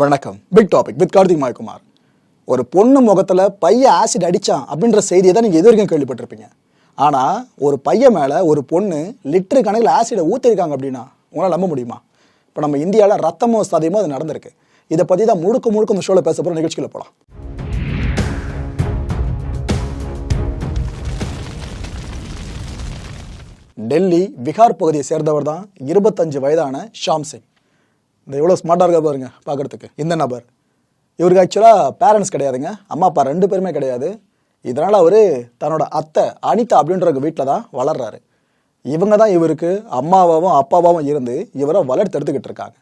வணக்கம். Big topic with Karthik Mayakumar ஒரு பொண்ணு முகத்தில் பையன் ஆசிட் அடிச்சான் அப்படின்ற செய்தியை தான் நீங்கள் எது வரைக்கும் கேள்விப்பட்டிருப்பீங்க. ஆனால் ஒரு பையன் மேலே ஒரு பொண்ணு லிட்டரு கணக்கில் ஆசிடை ஊற்றிருக்காங்க அப்படின்னா உங்களால் நம்ப முடியுமா? இப்போ நம்ம இந்தியாவில் ரத்தமோ சதையமோ அது நடந்திருக்கு. இதை பற்றி தான் முழுக்க முழுக்க இந்த ஷோவில் பேச போகிற நிகழ்ச்சிகளை போகலாம் டெல்லி விகார் பகுதியை சேர்ந்தவர் தான் இருபத்தஞ்சு வயதான ஷாம் சிங். இந்த எவ்வளோ ஸ்மார்ட்டாக இருக்கா பாருங்க பார்க்குறதுக்கு இந்த நபர். இவருக்கு ஆக்சுவலாக பேரண்ட்ஸ் கிடையாதுங்க. அம்மா அப்பா ரெண்டு பேருமே கிடையாது. இதனால் அவர் தன்னோட அத்தை அனிதா அப்படின்ற வீட்டில் தான் வளர்றாரு. இவங்க தான் இவருக்கு அம்மாவாகவும் அப்பாவாகவும் இருந்து இவரை வளர்த்து எடுத்துக்கிட்டு இருக்காங்க.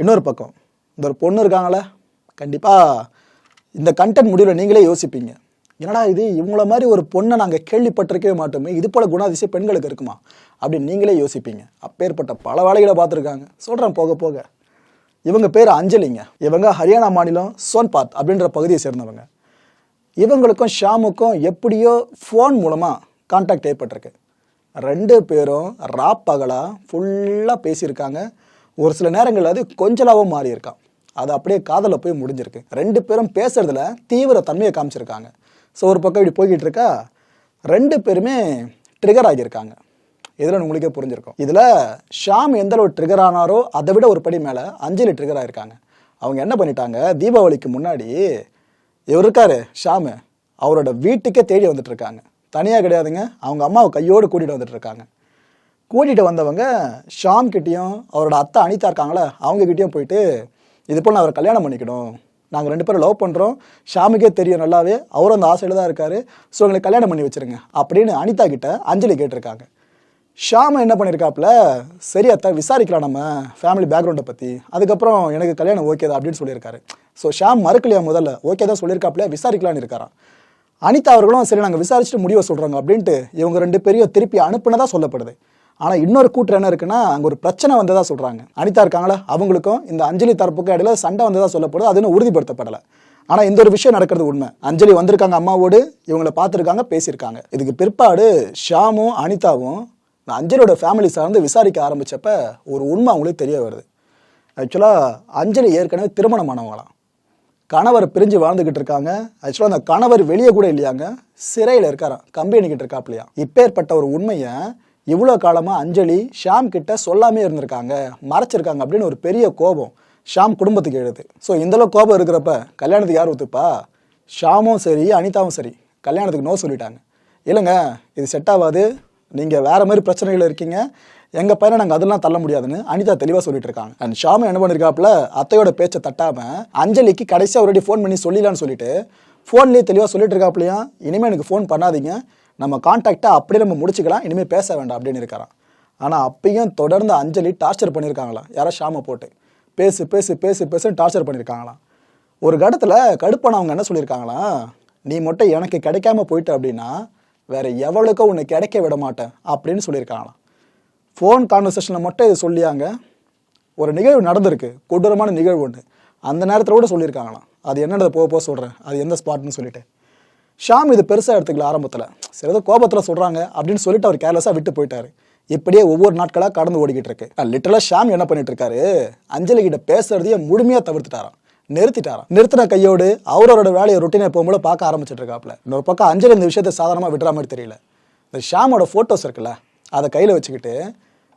இன்னொரு பக்கம் இந்த ஒரு பொண்ணு இருக்காங்களே கண்டிப்பாக இந்த கண்டென்ட் முடிவில் நீங்களே யோசிப்பீங்க. என்னடா இது? இவங்கள மாதிரி ஒரு பொண்ணை நாங்கள் கேள்விப்பட்டிருக்கவே மாட்டோமே. இது போல குணாதிசயம் பெண்களுக்கு இருக்குமா? அப்படின்னு நீங்களே யோசிப்பீங்க. அப்பேற்பட்ட பல வேலைகளை பார்த்துருக்காங்க. சொல்கிறேன் போக போக. இவங்க பேர் அஞ்சலிங்க. இவங்க ஹரியானா மாநிலம் சோன்பாத் அப்படின்ற பகுதியை சேர்ந்தவங்க. இவங்களுக்கும் ஷாமுக்கும் எப்படியோ ஃபோன் மூலமாக கான்டாக்ட் ஏற்பட்டிருக்கு. ரெண்டு பேரும் ரா பகலாக ஃபுல்லாக பேசியிருக்காங்க. ஒரு சில நேரங்களில் அது கொஞ்சலாவும் மாறியிருக்கான். அது அப்படியே காதலில் போய் முடிஞ்சிருக்கு. ரெண்டு பேரும் பேசுறதுல தீவிர தன்மையை காமிச்சிருக்காங்க. ஸோ ஒரு பக்கம் இப்படி போய்கிட்டு இருக்கா ரெண்டு பேருமே ட்ரிகர் ஆகியிருக்காங்க. இதில் உங்களுக்கே புரிஞ்சிருக்கும். இதில் ஷாம் எந்த அளவு ட்ரிகர் ஆனாரோ அதை விட ஒரு படி மேலே அஞ்சலி ட்ரிகர் ஆகிருக்காங்க அவங்க என்ன பண்ணிட்டாங்க தீபாவளிக்கு முன்னாடி இவர் இருக்காரு ஷாமு. அவரோட வீட்டுக்கே தேடி வந்துட்டு இருக்காங்க தனியாக கிடையாதுங்க அவங்க அம்மாவை கையோடு கூட்டிகிட்டு வந்துட்டு இருக்காங்க கூட்டிகிட்டு வந்தவங்க ஷாம் கிட்டேயும் அவரோட அத்தை அனிதா இருக்காங்களே அவங்கக்கிட்டேயும் போயிட்டு இது போல் நான் அவரை கல்யாணம் பண்ணிக்கணும் நாங்கள் ரெண்டு பேரும் லவ் பண்ணுறோம் ஷாமுக்கே தெரியும் நல்லாவே. அவரும் அந்த ஆசையில் தான் இருக்காரு. ஸோ எங்களுக்கு கல்யாணம் பண்ணி வச்சிருங்க. அப்படின்னு அனிதா கிட்ட அஞ்சலி கேட்டிருக்காங்க. ஷாம் என்ன பண்ணியிருக்காப்புல சரி அத்தை விசாரிக்கலாம் நம்ம ஃபேமிலி பேக்ரவுண்டை பற்றி அதுக்கப்புறம் எனக்கு கல்யாணம் ஓகே தான் அப்படின்னு சொல்லியிருக்காரு. ஸோ ஷாம் மறுக்கலையா முதல்ல? ஓகே தான் சொல்லியிருக்காப்புல விசாரிக்கலாம்னு இருக்காராம். அனிதா அவர்களும் சரி நாங்கள் விசாரிச்சுட்டு முடிவை சொல்கிறாங்க அப்படின்ட்டு இவங்க ரெண்டு பேரையும் திருப்பி அனுப்புனதா சொல்லப்படுது. ஆனால் இன்னொரு கூற்று என்ன இருக்குன்னா அங்கே ஒரு பிரச்சனை வந்ததாக சொல்கிறாங்க அனிதா இருக்காங்களா? அவங்களுக்கும் இந்த அஞ்சலி தரப்புக்கும் இடையில சண்டை வந்ததாக சொல்லப்படுது. அது இன்னும் உறுதிப்படுத்தப்படலை. ஆனால் இந்த ஒரு விஷயம் நடக்கிறது உண்மை. அஞ்சலி வந்திருக்காங்க அம்மாவோடு இவங்களை பார்த்துருக்காங்க பேசியிருக்காங்க. இதுக்கு பிற்பாடு ஷாமும் அனிதாவும் இந்த அஞ்சலியோட ஃபேமிலி சார்ந்து விசாரிக்க ஆரம்பித்தப்ப ஒரு உண்மை அவங்களுக்கு தெரிய வருது. ஆக்சுவலாக அஞ்சலி ஏற்கனவே திருமணமானவங்களாம். கணவர் பிரிஞ்சு வாழ்ந்துகிட்டு இருக்காங்க. ஆக்சுவலாக அந்த கணவர் வெளியே கூட இல்லையாங்க. சிறையில் இருக்காராம். கம்பெனிக்கிட்டு இருக்காப்லையா இப்பேற்பட்ட ஒரு உண்மையை இவ்வளோ காலமாக அஞ்சலி ஷாம் கிட்ட சொல்லாமே இருந்திருக்காங்க மறைச்சிருக்காங்க அப்படின்னு ஒரு பெரிய கோபம் ஷாம் குடும்பத்துக்கு எழுது. ஸோ இந்தளவு கோபம் இருக்கிறப்ப கல்யாணத்துக்கு யார் ஒத்துப்பா? ஷாமும் சரி அனிதாவும் சரி. கல்யாணத்துக்கு நோ சொல்லிட்டாங்க. இல்லைங்க இது செட் ஆகாது. நீங்கள் வேற மாதிரி பிரச்சனைகள் இருக்கீங்க. எங்கள் பையனை நாங்கள் அதெல்லாம் தள்ள முடியாதுன்னு அனிதா தெளிவாக சொல்லிட்டு இருக்காங்க. அண்ட் ஷாமும் என்ன பண்ணியிருக்காப்புல அத்தையோட பேச்சை தட்டாமல் அஞ்சலிக்கு கடைசியாக ஒருவாட்டி ஃபோன் பண்ணி சொல்லிடலான்னு சொல்லிட்டு ஃபோன்லேயே தெளிவாக சொல்லிட்டு இருக்காப்புலையா? இனிமேல் எனக்கு ஃபோன் பண்ணாதீங்க. நம்ம கான்டாக்டை அப்படியே நம்ம முடிச்சுக்கலாம் இனிமேல் பேச வேண்டாம் அப்படின்னு இருக்காராம். ஆனால் அப்பயும் தொடர்ந்து அஞ்சலி டார்ச்சர் பண்ணியிருக்காங்களாம் யாரோ ஷாமை போட்டு. பேசு பேசு பேசு பேசுன்னு டார்ச்சர் பண்ணியிருக்காங்களாம் ஒரு கடத்தில் கடுப்பானவங்க என்ன சொல்லியிருக்காங்களாம் நீ மட்டும் எனக்கு கிடைக்காம போயிட்ட அப்படின்னா வேற எவ்வளோக்கோ உன்னை கிடைக்க விட மாட்டேன் அப்படின்னு சொல்லியிருக்காங்களாம் ஃபோன் கான்வர்சேஷனில் மட்டும் இது சொல்லியாங்க. ஒரு நிகழ்வு நடந்திருக்கு. கொடூரமான நிகழ்வு ஒன்று அந்த நேரத்தில் கூட சொல்லியிருக்காங்களாம் அது என்னன்றதை போக போக சொல்கிறேன் அது எந்த ஸ்பாட்னு சொல்லிட்டு. ஷாம் இது பெருசாக எடுத்துக்கல ஆரம்பத்தில். சரி ஏதோ கோபத்தில் சொல்கிறாங்க அப்படின்னு சொல்லிட்டு அவர் கேர்லெஸ்ஸாக விட்டு போயிட்டாரு. இப்படியே ஒவ்வொரு நாட்களாக கடந்து ஓடிக்கிட்டு இருக்கு. லிட்டரலாக ஷாம் என்ன பண்ணிட்டு இருக்காரு? அஞ்சலி கிட்ட பேசுறதையே முழுமையாக தவிர்த்துட்டாராம். நிறுத்திட்டாராம். நிறுத்தின கையோடு அவரோட வேலையை ரொட்டீனை போகும்போது பார்க்க ஆரம்பிச்சிட்டு இருக்காப்ல. இன்னொரு பக்கம் அஞ்சலி இந்த விஷயத்தை சாதாரணமாக விடுற மாதிரி தெரியல. இந்த ஷாமோட ஃபோட்டோஸ் இருக்குல்ல அதை கையில் வச்சுக்கிட்டு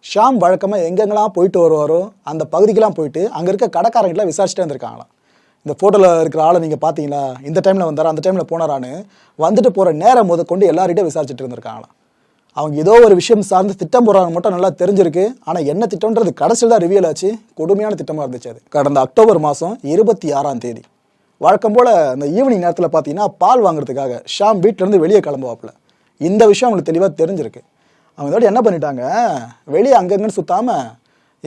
ஷாம் வழக்கமாக எங்கெங்கெல்லாம் போயிட்டு வருவாரோ அந்த பகுதிக்கெல்லாம் போயிட்டு அங்கே இருக்க கடைக்காரங்களாம் விசாரிச்சுட்டே இருந்திருக்காங்களாம். இந்த ஃபோட்டோவில் இருக்கிற ஆளை நீங்கள் பார்த்தீங்களா? இந்த டைமில் வந்தாரா? அந்த டைமில் போனாரான்னு வந்துட்டு போகிற நேரம் முத கொண்டு எல்லார்கிட்டையும் விசாரிச்சுட்டு இருந்திருக்காங்களாம். அவங்க ஏதோ ஒரு விஷயம் சார்ந்து திட்டம் போடுறாங்க மட்டும் நல்லா தெரிஞ்சிருக்கு. ஆனால் என்ன திட்டம்ன்றது கடைசியில் தான் ரிவியல் ஆச்சு. கொடுமையான திட்டமாக இருந்துச்சு அது. கடந்த அக்டோபர் மாதம் இருபத்தி ஆறாம் தேதி. வழக்கம் போல் அந்த ஈவினிங் நேரத்தில் பார்த்தீங்கன்னா பால் வாங்குறதுக்காக ஷாம் வீட்டிலேருந்து வெளியே கிளம்புவாப்புல. இந்த விஷயம் அவங்களுக்கு தெளிவாக தெரிஞ்சிருக்கு. அவங்க இதோட என்ன பண்ணிட்டாங்க? வெளியே அங்கங்கன்னு சுற்றாமல்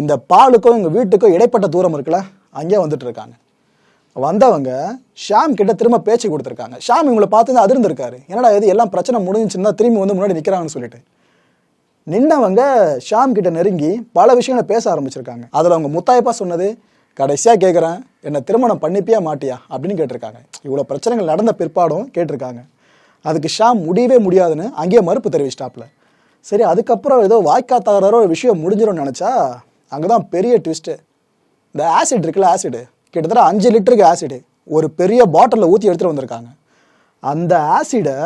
இந்த பாலுக்கும் எங்கள் வீட்டுக்கும் இடைப்பட்ட தூரம் இருக்குல்ல அங்கேயே வந்துட்டு இருக்காங்க. வந்தவங்க ஷாம் கிட்ட திரும்ப பேச்சு கொடுத்துருக்காங்க. ஷாம் இவங்களை பார்த்து தான் அதிர்ந்திருக்காரு. என்னடா இது எல்லாம் பிரச்சனை முடிஞ்சுச்சுன்னா திரும்பி வந்து முன்னாடி நிற்கிறாங்கன்னு சொல்லிட்டு. நின்றவங்க ஷாம் கிட்ட நெருங்கி பல விஷயங்களை பேச ஆரம்பிச்சிருக்காங்க. அதில் அவங்க முத்தாயப்பா சொன்னது கடைசியாக கேட்குறேன் என்னை திருமணம் பண்ணிப்பியா மாட்டியா? அப்படின்னு கேட்டிருக்காங்க. இவ்வளோ பிரச்சனைகள் நடந்த பிற்பாடும் கேட்டிருக்காங்க. அதுக்கு ஷாம் முடியவே முடியாதுன்னு அங்கேயே மறுப்பு தெரிவிச்சிட்டாப்ல சரி அதுக்கப்புறம் ஏதோ வாய்க்கா தகராறோ ஒரு விஷயம் முடிஞ்சிடும்னு நினச்சா அங்கே தான் பெரிய ட்விஸ்ட்டு இந்த ஆசிட் இருக்குல்ல ஆசிடு கிட்டத்தட்ட அஞ்சு லிட்டருக்கு ஆசிடு ஒரு பெரிய பாட்டிலில் ஊற்றி எடுத்துகிட்டு வந்திருக்காங்க. அந்த ஆசிடை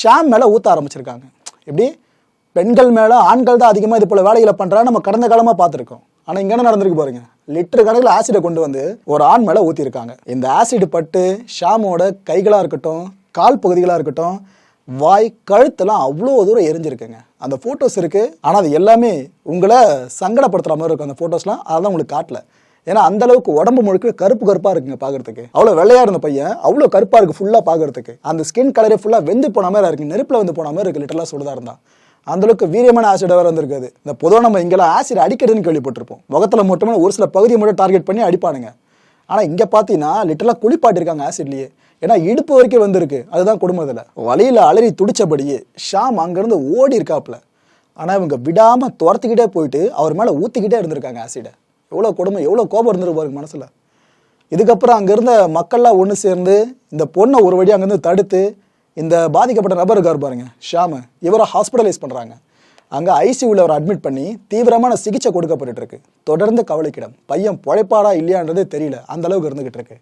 ஷாம் மேலே ஊற்ற ஆரம்பிச்சிருக்காங்க. எப்படி? பெண்கள் மேலே ஆண்கள் தான் அதிகமாக இது போல் வேலைகளை பண்ணுறா நம்ம கடந்த காலமாக பார்த்துருக்கோம். ஆனால் இங்கே என்ன நடந்திருக்கு பாருங்க. லிட்டர் கணக்கில் ஆசிடை கொண்டு வந்து ஒரு ஆண் மேலே ஊற்றிருக்காங்க இந்த ஆசிடு பட்டு ஷாமோட கைகளாக இருக்கட்டும் கால் பகுதிகளாக இருக்கட்டும் வாய் கழுத்தெல்லாம் அவ்வளோ தூரம் எரிஞ்சிருக்குங்க. அந்த ஃபோட்டோஸ் இருக்குது ஆனால் அது எல்லாமே உங்களை சங்கடப்படுத்துகிற மாதிரி இருக்கும் அந்த ஃபோட்டோஸ்லாம் அதெல்லாம் உங்களுக்கு காட்டல. ஏன்னா அந்த அளவுக்கு உடம்பு முழுக்க கருப்பு கருப்பா இருக்குங்க பாக்குறதுக்கு. அவ்வளவு வெள்ளையா இருந்த பையன் அவ்வளவு கருப்பா இருக்கு ஃபுல்லா பாக்குறதுக்கு. அந்த ஸ்கின் கலரே ஃபுல்லா வெந்து போன மாதிரி இருக்கு நெருப்புல வந்து போன மாதிரி இருக்கு லிட்டரலா சுடுதா இருந்தான் அந்த அளவுக்கு வீரியமான ஆசிட் வேற வந்திருக்காது. இந்த பொதுவாக நம்ம இங்கெல்லாம் ஆசிட் அடிக்கிறதுன்னு கேள்விப்பட்டிருப்போம். முகத்துல மட்டுமே ஒரு சில பகுதியை மட்டும் டார்கெட் பண்ணி அடிப்பானுங்க. ஆனா இங்க பாத்தீங்கன்னா லிட்டரலா குளிப்பாட்டிருக்காங்க ஆசிட்லயே ஏன்னா இடுப்பு வரைக்கும் வந்திருக்கு. அதுதான் குடும்பத்தில் வழியில் அலறி துடிச்சபடியே ஷாம் அங்கேருந்து ஓடி இருக்காப்ல ஆனால் இவங்க விடாமல் துரத்துக்கிட்டே போயிட்டு அவர் மேலே ஊற்றிக்கிட்டே இருந்திருக்காங்க ஆசிடை எவ்வளோ கொடுமை எவ்வளோ கோபம் இருந்திருக்கு பாருங்க மனசில். இதுக்கப்புறம் அங்கேருந்த மக்கள்லாம் ஒன்று சேர்ந்து இந்த பொண்ணை ஒரு வழி அங்கேருந்து தடுத்து இந்த பாதிக்கப்பட்ட நபர் இருக்கார் பாருங்க ஷாமு இவரை ஹாஸ்பிட்டலைஸ் பண்ணுறாங்க அங்கே ஐசியூவில் அவர் அட்மிட் பண்ணி தீவிரமான சிகிச்சை கொடுக்கப்பட்டு இருக்கு. தொடர்ந்து கவலைக்கிடம். பையன் பொழைப்பாடா இல்லையான்றதே தெரியல. அந்த அளவுக்கு இருந்துகிட்டு இருக்கு.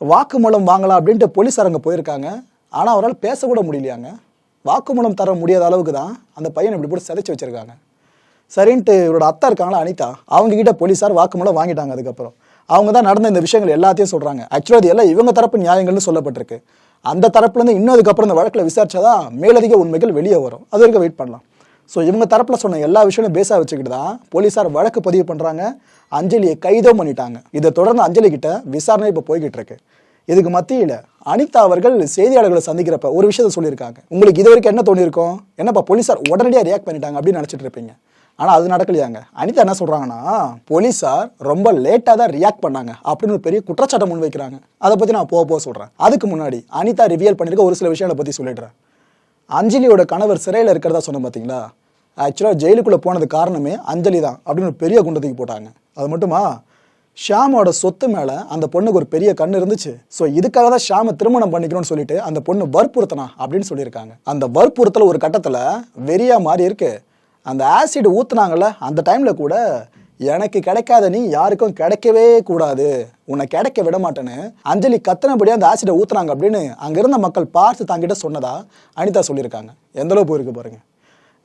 வாக்குமூலம் வாங்கலாம் அப்படின்ட்டு போலீஸார் அங்கே போயிருக்காங்க. ஆனால் அவரால் பேசக்கூட முடியலையாங்க. வாக்குமூலம் தர முடியாத அளவுக்கு தான் அந்த பையனை இப்படி போட்டு சிதைச்சி வச்சுருக்காங்க. சரின்ட்டு இவரோட அத்தா இருக்காங்களா அனிதா? அவங்க கிட்ட போலீஸார் வாக்குமூலம் வாங்கிட்டாங்க அதுக்கப்புறம். அவங்க தான் நடந்த இந்த விஷயங்கள் எல்லாத்தையும் சொல்றாங்க. ஆக்சுவலாக அது எல்லாம் இவங்க தரப்பு நியாயங்கள்னு சொல்லப்பட்டிருக்கு. அந்த தரப்புலேருந்து இன்னும் அதுக்கப்புறம் இந்த வழக்கில் விசாரிச்சாதான் மேலதிக உண்மைகள் வெளியே வரும். அது வரைக்கும் வெயிட் பண்ணலாம். ஸோ இவங்க தரப்பில் சொன்ன எல்லா விஷயமும் பேஸாக வச்சுக்கிட்டு தான் போலீஸார் வழக்கு பதிவு பண்ணுறாங்க அஞ்சலியை கைதும் பண்ணிட்டாங்க. இதை தொடர்ந்து அஞ்சலி கிட்ட விசாரணை இப்போ போய்கிட்டு இருக்கு. இதுக்கு மத்தியில் அனிதா அவர்கள் செய்தியாளர்களை சந்திக்கிறப்ப ஒரு விஷயத்த சொல்லியிருக்காங்க. உங்களுக்கு இது வரைக்கும் என்ன தோணியிருக்கும்? என்னப்பா போலீஸார் உடனடியாக ரியாக்ட் பண்ணிட்டாங்க அப்படின்னு நினச்சிட்டு இருப்பீங்க. ஆனால் அது நடக்கலையாங்க. அனிதா என்ன சொல்கிறாங்கன்னா போலீஸார் ரொம்ப லேட்டாக தான் ரியாக்ட் பண்ணாங்க அப்படின்னு ஒரு பெரிய குற்றச்சாட்டை முன் வைக்கிறாங்க. அதை பற்றி நான் போக போக சொல்கிறேன் அதுக்கு முன்னாடி அனிதா ரிவியல் பண்ணியிருக்க ஒரு சில விஷயங்களை பற்றி சொல்லிடுறேன். அஞ்சலியோட கணவர் சிறையில் இருக்கிறதா சொன்னேன் பார்த்தீங்களா ஆக்சுவலாக ஜெயிலுக்குள்ளே போனது காரணமே அஞ்சலி தான் அப்படின்னு ஒரு பெரிய குண்டத்துக்கு போட்டாங்க. அது மட்டுமா? ஷாமோட சொத்து மேலே அந்த பொண்ணுக்கு ஒரு பெரிய கண் இருந்துச்சு. ஸோ இதுக்காக தான் ஷாமை திருமணம் பண்ணிக்கணும்னு சொல்லிட்டு அந்த பொண்ணு வற்புறுத்தனா அப்படின்னு சொல்லியிருக்காங்க. அந்த வற்புறுத்தல் ஒரு கட்டத்தில் வெறியா மாறி இருக்கு. அந்த ஆசிட் ஊத்துனாங்கல்ல அந்த டைமில் கூட எனக்கு கிடைக்காத நீ யாருக்கும் கிடைக்கவே கூடாது. உன்னை கிடைக்க விட மாட்டேன்னு அஞ்சலி கத்தனபடியாக அந்த ஆசிடை ஊற்றுனாங்க அப்படின்னு அங்கே இருந்த மக்கள் பார்த்து தாங்கிட்ட சொன்னதா அனிதா சொல்லியிருக்காங்க. எந்த அளவு போயிருக்கு பாருங்க.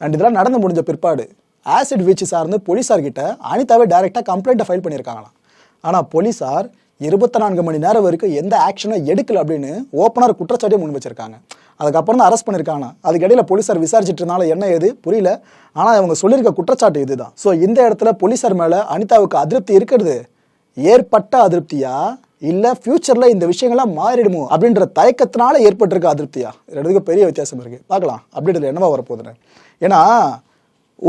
அண்ட் இதெல்லாம் நடந்து முடிஞ்ச பிற்பாடு ஆசிட் வீச்சு சார்ந்து போலீஸார்கிட்ட அனிதாவே டைரெக்டாக கம்ப்ளைண்ட்டை ஃபைல் பண்ணியிருக்காங்களாம். ஆனால் போலீஸார் இருபத்தி நான்கு மணி நேரம் வரைக்கும் எந்த ஆக்ஷனும் எடுக்கல அப்படின்னு ஓப்பனர் குற்றச்சாட்டை முன் வச்சிருக்காங்க. அதுக்கப்புறம் தான் அரெஸ்ட் பண்ணியிருக்காங்க அதுக்கடையில் போலீஸார் விசாரிச்சுட்டு இருந்தாலும் என்ன ஏது? புரியல. ஆனால் அவங்க சொல்லியிருக்க குற்றச்சாட்டு இதுதான். ஸோ இந்த இடத்துல போலீஸார் மேலே அனிதாவுக்கு அதிருப்தி இருக்கிறது? ஏற்பட்ட அதிருப்தியா? இல்லை ஃப்யூச்சரில் இந்த விஷயங்கள்லாம் மாறிடுமோ? அப்படின்ற தயக்கத்தினால ஏற்பட்டிருக்க அதிருப்தியா? ரெண்டுக்கும் பெரிய வித்தியாசம் இருக்குது பார்க்கலாம். அப்படின்றது என்னவா வரப்போகுதுன்னு. ஏன்னா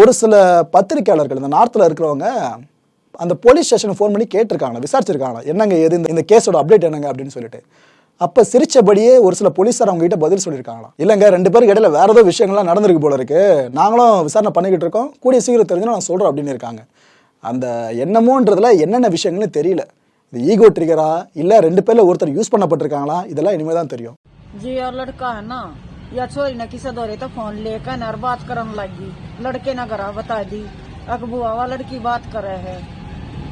ஒரு சில பத்திரிக்கையாளர்கள் இந்த நார்த்தில் இருக்கிறவங்க அந்த போலீஸ் ஸ்டேஷனுக்கு ஃபோன் பண்ணி கேட்டிருக்காங்க விசாரிச்சிருக்காங்க என்னங்க எது இந்த இந்த கேஸோட அப்டேட் என்னங்க அப்படின்னு சொல்லிட்டு அப்ப சிரிச்சபடியே ஒரு சில போலீஸார் அவங்க கிட்ட பதில் சொல்லியிருக்காங்களாம் இல்லைங்க ரெண்டு பேருக்கு இடையில வேற ஏதோ விஷயங்கள்லாம் நடந்திருக்கு போல இருக்கு நாங்களும் விசாரணை பண்ணிக்கிட்டு இருக்கோம் கூடிய சீக்கிரம் தெரிஞ்சு நான் சொல்றோம் அப்படின்னு இருக்காங்க அந்த என்னமோன்றதுல என்னென்ன விஷயங்கள்னு தெரியல இது ஈகோ ட்ரிகரா இல்ல ரெண்டு பேர்ல ஒருத்தர் யூஸ் பண்ணப்பட்டிருக்காங்களா இதெல்லாம் இனிமே தான் தெரியும் जी और लड़का है ना या छोरी ने किसे दौरे तो फोन लेकर और बात करने लगी लड़के ने करा बता दी अकबुआ वा लड़की बात करे है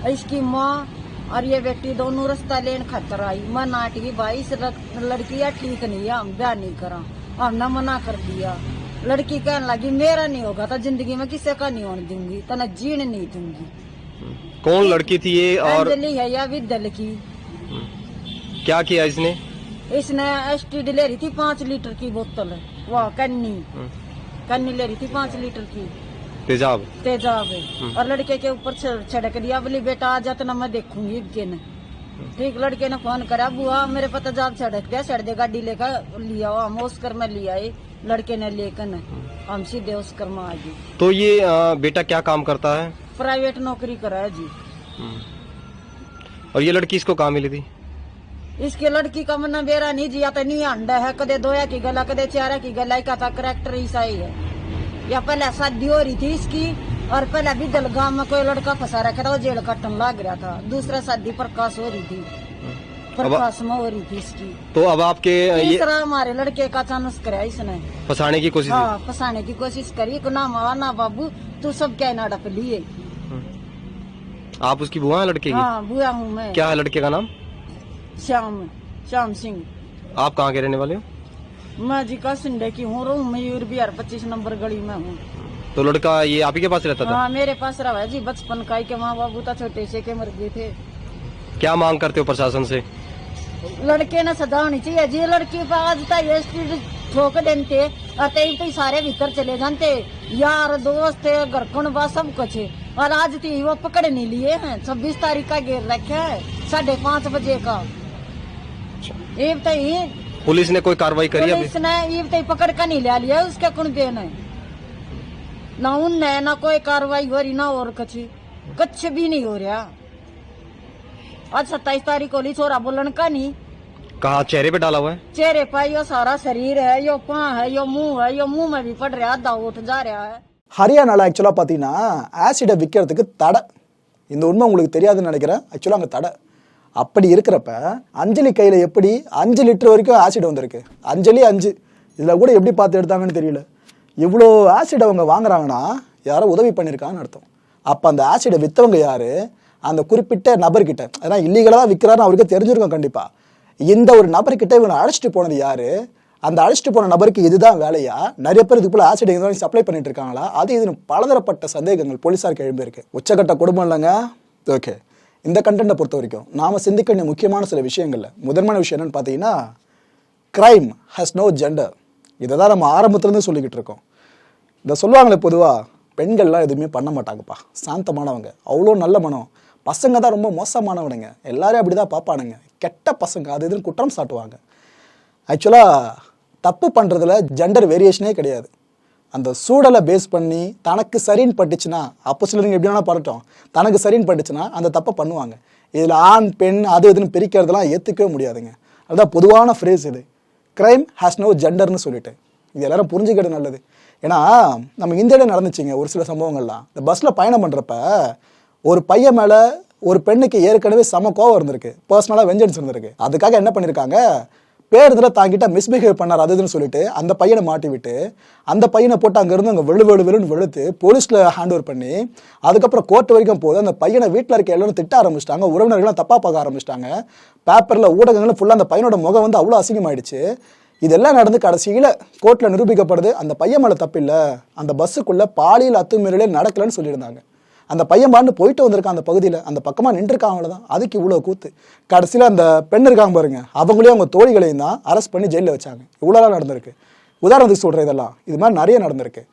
इसकी माँ और ये बेटी दोनों रास्ता लेन खतर आई। मैं नाटी भाई इस लड़- लड़की या ठीक नहीं है हम ब्याह नहीं करा। हमने मना कर दिया। लड़की कहने लगी मेरा नहीं होगा तो ज़िंदगी में किसी का नहीं होने दूँगी? तना जीण नहीं दूँगी। कौन लड़की थी ये और अंजलि है या विदल की? क्या किया इसने? इसने एसटीडी ले रही थी पाँच लीटर की बोतल। वाह कन्नी। कन्नी ले रही थी पाँच लीटर की। तेजाब। तेजाब है। और लड़के के ऊपर छिड़क दिया बोली बेटा आ जा तो ना मैं देखूँगी इसके ने। ठीक लड़के ने फ़ोन करा बुआ मेरे पता जाग छिड़क दिया छिड़ दे गाड़ी लेकर लिया। हम उसकर में लिया लड़के ने लेकर हम सीधे उसकर में आ गए। तो ये बेटा क्या काम करता है? प्राइवेट नौकरी करा है जी। और ये लड़की इसको कहाँ मिली थी? इसकी लड़की का मना बेरा नहीं जिया तो नहीं अंडा है कदे दोया की गला कदे चारा की गला का था करेक्टर ऐसा ही है। या पहले शादी हो रही थी इसकी और पहले भी दलगाम में कोई लड़का फंसा रखा था वो जेल कटन लग रहा था। दूसरा शादी प्रकाश हो रही थी। प्रकाश में हो रही थी इसकी। तो अब आपके तीसरा हमारे लड़के का चांस कराया इसने। फंसाने की कोशिश हाँ फंसाने की कोशिश करी। को ना माँ ना बाबू तू सब क्या ना डप लिए? आप उसकी बुआ है लड़के की? हाँ बुआ हूँ मैं। क्या है लड़के का नाम? श्याम श्याम सिंह। आप कहाँ के रहने वाले हो? मैं जी का सिंडे की हूँ रू मयूर बिहार पच्चीस नंबर गली में हूँ। तो लड़का ये आप ही के पास रहता था? हाँ मेरे पास रहा है जी बचपन का ही के माँ बाबू तो छोटे से के मर गए थे। क्या मांग करते हो प्रशासन से? लड़के ने सजा होनी चाहिए जी लड़की आज तक ये स्पीड ठोक देते अते ही तो सारे भीतर चले जाते। यार दोस्त घर कौन बा सब कुछ। और आज तो वो पकड़ नहीं लिए हैं छब्बीस तारीख का घेर रखा है साढ़े पाँच बजे का। ये तो ही पुलिस ने कोई कार्रवाई करी अभी पुलिस ने ये तो ही पकड़ कर नहीं लिया लिया उसके कौन बेन है ना उनने ना कोई कार्रवाई हो रही ना और कुछ कुछ भी नहीं हो रहा आज सत्ताईस तारीख को ली छोरा बोलन का नहीं कहा चेहरे पे डाला हुआ है चेहरे पर यो सारा शरीर है यो पाँ है यो मुंह है यो मुंह में भी पड़ रहा आधा उठ जा रहा है ஹரியானால ஆக்சுவலாக பார்த்தீங்கன்னா ஆசிடை விற்கிறதுக்கு தடை இந்த உண்மை உங்களுக்கு தெரியாதுன்னு நினைக்கிறேன் ஆக்சுவலாக அங்கே தடை அப்படி இருக்கிறப்ப அஞ்சலி கையில் எப்படி அஞ்சு லிட்டர் வரைக்கும் ஆசிட் வந்திருக்கு. அஞ்சலி அஞ்சு. இதில் கூட எப்படி பார்த்து எடுத்தாங்கன்னு தெரியல. இவ்வளோ ஆசிட் அவங்க வாங்குறாங்கன்னா யாரோ உதவி பண்ணியிருக்காங்கன்னு அர்த்தம். அப்போ அந்த ஆசிடை விற்றவங்க யார்? அந்த குறிப்பிட்ட நபர்கிட்ட. ஏன்னா இல்லீகலாக விற்கிறாருன்னு அவருக்கு தெரிஞ்சிருக்கும் கண்டிப்பாக இந்த ஒரு நபர்கிட்ட இவனை அழைச்சிட்டு போனது யார்? அந்த அழைச்சிட்டு போன நபருக்கு இதுதான் வேலையா? நிறைய பேர் இது போல ஆசிட் சப்ளை பண்ணிட்டு இருக்காங்களா? அது இதுன்னு பலதரப்பட்ட சந்தேகங்கள் போலீஸாருக்கு எழும்பியிருக்கு. உச்சக்கட்ட குடும்பம் இல்லைங்க. ஓகே இந்த கண்டென்ட்டை பொறுத்த வரைக்கும் நாம் சிந்திக்க வேண்டிய முக்கியமான சில விஷயங்கள்ல முதன்மையான விஷயம் என்னென்னு பார்த்தீங்கன்னா க்ரைம் ஹஸ் நோ ஜெண்டர் இதை தான் நம்ம ஆரம்பத்துலேருந்து சொல்லிக்கிட்டு இருக்கோம். இதை சொல்லுவாங்களே பொதுவாக பெண்கள்லாம் எதுவுமே பண்ண மாட்டாங்கப்பா. சாந்தமானவங்க. அவ்வளோ நல்ல மனம். பசங்க தான் ரொம்ப மோசமானவனுங்க. எல்லாரும் அப்படி தான் பார்ப்பானுங்க. கெட்ட பசங்க. அது இதுன்னு குற்றம் சாட்டுவாங்க. ஆக்சுவலாக தப்பு பண்ணுறதுல ஜெண்டர் வேரியேஷனே கிடையாது. அந்த சூழலை பேஸ் பண்ணி தனக்கு சரின்னு பட்டுச்சுன்னா அப்போ சிலருங்க எப்படி வேணால் பரட்டும் தனக்கு சரின்னு பட்டுச்சுன்னா அந்த தப்பை பண்ணுவாங்க. இதில் ஆண் பெண் அது இதுன்னு பிரிக்கிறதெல்லாம் ஏற்றுக்கவே முடியாதுங்க. அதுதான் பொதுவான ஃப்ரேஸ் இது. க்ரைம் ஹேஸ் நோ ஜெண்டர்னு சொல்லிட்டு. இது எல்லாரும் புரிஞ்சுக்கிறது நல்லது. ஏன்னா நம்ம இந்தியாவில் நடந்துச்சுங்க ஒரு சில சம்பவங்கள்லாம். இந்த பஸ்ஸில் பயணம் பண்ணுறப்ப ஒரு பையன் மேலே ஒரு பெண்ணுக்கு ஏற்கனவே சம கோவம் இருந்திருக்கு. பர்சனலாக வெஞ்சன்ஸ் இருந்திருக்கு. அதுக்காக என்ன பண்ணியிருக்காங்க பேருந்தில் தாங்கிட்ட மிஸ்பிஹேவ் பண்ணார் அது இதுன்னு சொல்லிட்டு அந்த பையனை மாட்டி விட்டு அந்த பையனை போட்டு அங்கேருந்து அங்கே வெளு வெளு வெளுன்னு வெளுத்து போலீஸில் ஹேண்ட் ஓவர் பண்ணி அதுக்கப்புறம் கோர்ட் வரைக்கும் போது அந்த பையனை வீட்டில் இருக்க எல்லாரும் திட்ட ஆரம்பிச்சிட்டாங்க உறவினர்கள்லாம் தப்பாக பார்க்க ஆரம்பிச்சிட்டாங்க. பேப்பரில் ஊடகங்களும் ஃபுல்லாக அந்த பையனோட முகம் வந்து அவ்வளோ அசிங்கமாயிடுச்சு. இதெல்லாம் நடந்து கடைசியில் கோர்ட்டில் நிரூபிக்கப்படுது அந்த பையன் மேலே தப்பில்லை அந்த பஸ்ஸுக்குள்ளே பாலியல் அத்துமீறலே நடக்கலைன்னு சொல்லியிருந்தாங்க. அந்த பையன் பாண்டு போயிட்டு வந்திருக்கான் அந்த பகுதியில். அந்த பக்கமாக நின்றுருக்காங்கள தான் அதுக்கு இவ்வளோ கூத்து. கடைசியில் அந்த பெண் இருக்காங்க பாருங்க. அவங்களையும் அவங்க தோழிகளையும் தான் அரெஸ்ட் பண்ணி ஜெயிலில் வச்சாங்க. இவ்வளோலாம் நடந்திருக்கு. உதாரணத்துக்கு சொல்கிற இதெல்லாம். இது மாதிரி நிறைய நடந்திருக்கு.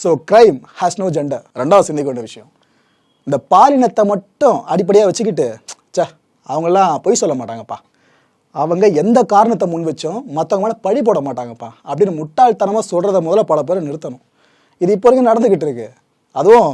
So crime has no gender ரெண்டாவது சிந்திக்க வேண்டிய விஷயம். இந்த பாலினத்தை மட்டும் அடிப்படையாக வச்சுக்கிட்டு சே அவங்களாம் பொய் சொல்ல மாட்டாங்கப்பா. அவங்க எந்த காரணத்தை முன் வச்சோம் மற்றவங்க மேலே பழி போட மாட்டாங்கப்பா. அப்படின்னு முட்டாள்தனமாக சொல்கிறத முதல்ல பல பேர் நிறுத்தணும். இது இப்போ வரைக்கும் நடந்துக்கிட்டு இருக்கு. அதுவும்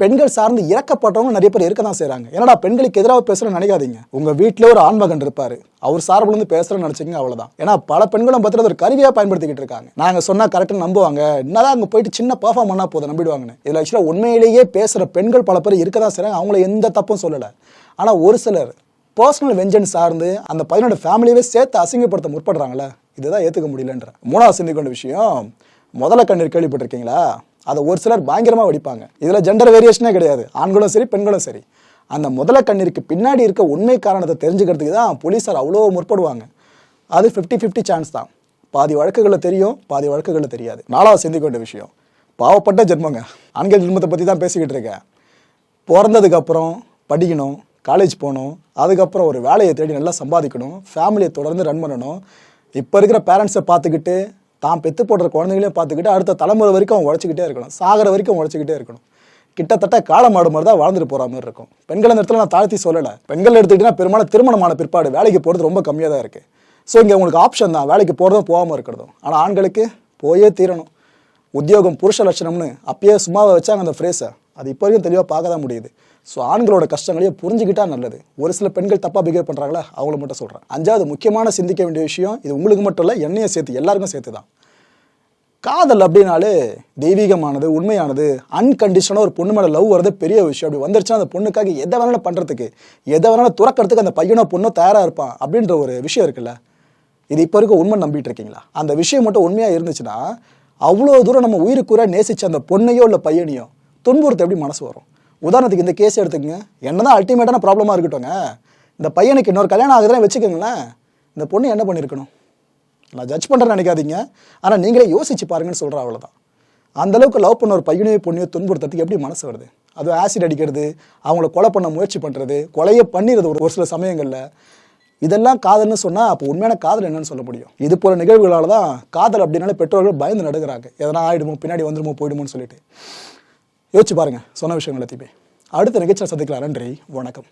பெண்கள் சார்ந்து இறக்கப்படுறவங்க நிறைய பேர் இருக்க தான் செய்கிறாங்க என்னடா பெண்களுக்கு எதிராக பேசுகிறேன்னு நினைக்காதீங்க. உங்கள் வீட்டில் ஒரு ஆண்மகன் இருப்பார். அவர் சார்பிலேருந்து பேசுகிறேன்னு நினச்சிங்க அவ்வளோதான் ஏன்னா பல பெண்களும் பார்த்துட்டு ஒரு கருவியாக பயன்படுத்திக்கிட்டு இருக்காங்க. நாங்கள் சொன்னால் கரெக்டாக நம்புவாங்க. என்னதான் அங்கே போயிட்டு சின்ன பர்ஃபார்ம் பண்ணால் போதும் நம்பிடுவாங்கன்னு. இதில் ஆக்சுவலாக உண்மையிலேயே பேசுகிற பெண்கள் பல பேர் இருக்க தான் செய்கிறாங்க அவங்கள எந்த தப்பும் சொல்லலை. ஆனால் ஒரு சிலர் பர்சனல் வெஞ்சன் சார்ந்து அந்த பையனோட ஃபேமிலியவே சேர்த்து அசிங்கப்படுத்த முற்படுறாங்களே இதுதான் ஏற்றுக்க முடியலன்ற. மூணாவது சிந்திக்கொண்ட விஷயம் முதல்ல கண்ணீர் கேள்விப்பட்டிருக்கீங்களா? அதை ஒரு சிலர் பயங்கரமாக வெடிப்பாங்க. இதில் ஜெண்டர் வேரியேஷனே கிடையாது. ஆண்களும் சரி பெண்களும் சரி. அந்த முதல கண்ணீருக்கு பின்னாடி இருக்க உண்மை காரணத்தை தெரிஞ்சுக்கிறதுக்கு தான் போலீஸார் அவ்வளோ முற்படுவாங்க. அது ஃபிஃப்டி ஃபிஃப்டி சான்ஸ் தான். பாதி வழக்குகளில் தெரியும் பாதி வழக்குகளில் தெரியாது. நாலாவது சிந்திக்க வேண்டிய விஷயம் பாவப்பட்ட ஜென்மங்க. ஆண்கள் ஜென்மத்தை பற்றி தான் பேசிக்கிட்டு இருக்கேன் பிறந்ததுக்கப்புறம் படிக்கணும் காலேஜ் போகணும் அதுக்கப்புறம் ஒரு வேலையை தேடி நல்லா சம்பாதிக்கணும் ஃபேமிலியை தொடர்ந்து ரன் பண்ணணும். இப்போ இருக்கிற பேரண்ட்ஸை பார்த்துக்கிட்டு தான் பெத்து போடுற குழந்தைகளையும் பார்த்துக்கிட்டு அடுத்த தலைமுறை வரைக்கும் அவன் உழைச்சிக்கிட்டே இருக்கணும். சாகிற வரைக்கும் உழைச்சிக்கிட்டே இருக்கணும். கிட்டத்தட்ட காலம் ஆடு மாதிரி தான் வாழ்ந்துட்டு போகிற மாதிரி இருக்கும். பெண்கள் இந்த இடத்துல நான் தாழ்த்தி சொல்லலை. பெண்கள் எடுத்துக்கிட்டீங்கன்னா பெரும்பாலும் திருமணமான பிற்பாடு வேலைக்கு போகிறது ரொம்ப கம்மியாக தான் இருக்குது ஸோ இங்கே உங்களுக்கு ஆப்ஷன் தான். வேலைக்கு போகிறதும் போகாமல் இருக்கிறதும். ஆனால் ஆண்களுக்கு போயே தீரணும். உத்தியோகம் புருஷ லட்சணம்னு அப்பயே சும்மாவை வச்சாங்க அந்த ஃப்ரேஸை அது இப்போ வரைக்கும் தெளிவாக பார்க்க தான் முடியுது. ஸோ ஆண்களோட கஷ்டங்களையும் புரிஞ்சுக்கிட்டா நல்லது. ஒரு சில பெண்கள் தப்பாக பிஹேவ் பண்ணுறாங்களா அவங்கள மட்டும் சொல்கிறேன் அஞ்சாவது முக்கியமான சிந்திக்க வேண்டிய விஷயம் இது உங்களுக்கு மட்டும் இல்லை என்னையும் சேர்த்து எல்லாருக்கும் சேர்த்து தான் காதல் அப்படின்னாலே தெய்வீகமானது உண்மையானது அன்கண்டிஷனாக ஒரு பொண்ணு மேலே லவ் வரது பெரிய விஷயம். அப்படி வந்துருச்சுன்னா அந்த பொண்ணுக்காக எதை வேணாலும் பண்ணுறதுக்கு எதை வேணாலும் துறக்கிறதுக்கு அந்த பையனோ பொண்ணோ தயாராக இருப்பான் அப்படின்ற ஒரு விஷயம் இருக்குல்ல? இது இப்போ இருக்க உண்மை நம்பிட்டு இருக்கீங்களா? அந்த விஷயம் மட்டும் உண்மையாக இருந்துச்சுன்னா அவ்வளோ தூரம் நம்ம உயிருக்குற நேசித்த அந்த பொண்ணையோ இல்லை பையனையோ துன்புறுத்த எப்படி மனசு வரும்? உதாரணத்துக்கு இந்த கேஸ் எடுத்துக்கங்க. என்னதான் அல்டிமேட்டான ப்ராப்ளமாக இருக்கட்டும்ங்க. இந்த பையனுக்கு இன்னொரு கல்யாணம் ஆகுதுன்னு வச்சுக்கோங்களேன். இந்த பொண்ணு என்ன பண்ணியிருக்கணும் நான் ஜட்ஜ் பண்ணுறேன்னு நினைக்காதீங்க. ஆனால் நீங்களே யோசிச்சு பாருங்கன்னு சொல்கிறேன் அவ்வளோதான் அந்தளவுக்கு லவ் பண்ண ஒரு பையனையோ பொண்ணையோ துன்புறுத்துறதுக்கு எப்படி மனசு வருது? அது ஆசிட் அடிக்கிறது அவங்கள கொலை பண்ண முயற்சி பண்ணுறது கொலையை பண்ணிடுறது ஒரு ஒரு சில சமயங்களில். இதெல்லாம் காதல்னு சொன்னால் அப்போ உண்மையான காதல் என்னன்னு சொல்ல முடியும். இது போல நிகழ்வுகளால் தான் காதல் அப்படின்னாலே பெற்றோர்கள் பயந்து நடுகிறாங்க. எதனா ஆகிடுமோ பின்னாடி வந்துடுமோ போயிடுமோன்னு சொல்லிட்டு. யோசிச்சு பாருங்க. சொன்ன விஷயங்கள் எல்லாத்தையுமே. அடுத்த நிகழ்ச்சியில் சந்திக்கலாம். நன்றி. வணக்கம்.